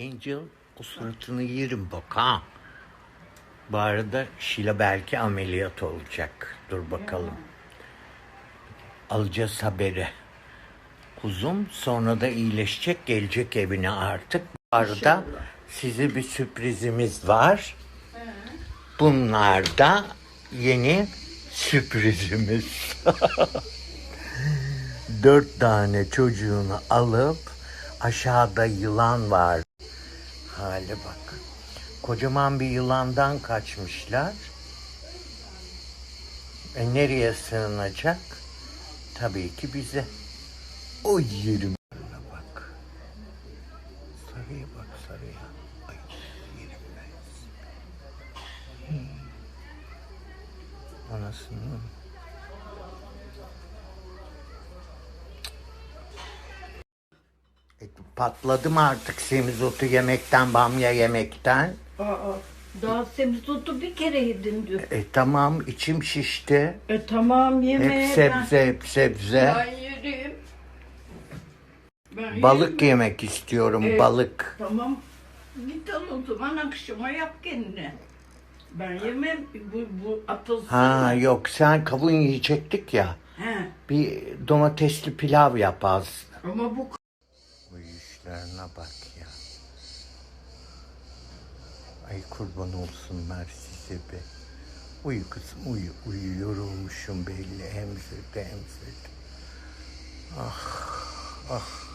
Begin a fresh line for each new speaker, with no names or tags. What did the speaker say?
Angel o suratını yerim bak ha. Bu arada Şila belki ameliyat olacak. Dur bakalım. Alacağız haberi. Kuzum sonra da iyileşecek gelecek evine artık. Bu arada size bir sürprizimiz var. Bunlar da yeni sürprizimiz. Dört tane çocuğunu alıp aşağıda yılan var. Hale bak. Kocaman bir yılandan kaçmışlar. E nereye sığınacak? Tabii ki bize. O yerim. bak. Sarıya bak sarıya. Ay yerim ben. Hmm. Anasını. E, patladım artık semizotu yemekten, bamya yemekten.
Aa, daha semizotu bir kere yedin diyor.
E tamam içim şişti.
E tamam yeme.
Hep sebze, hep sebze.
Ben yerim. Ben
Balık
yerim.
yemek istiyorum,
Evet.
balık.
Tamam. Git al o zaman akşama yap kendine. Ben yemem. Bu, bu atılsın.
Ha yok sen kavun yiyecektik ya.
He.
Bir domatesli pilav yap az.
Ama bu
Bu işlerine bak ya. Ay kurban olsunlar size be. Uyu kızım uyu. Uyu yorulmuşum belli. Emzirdi emzirdi. Ah ah.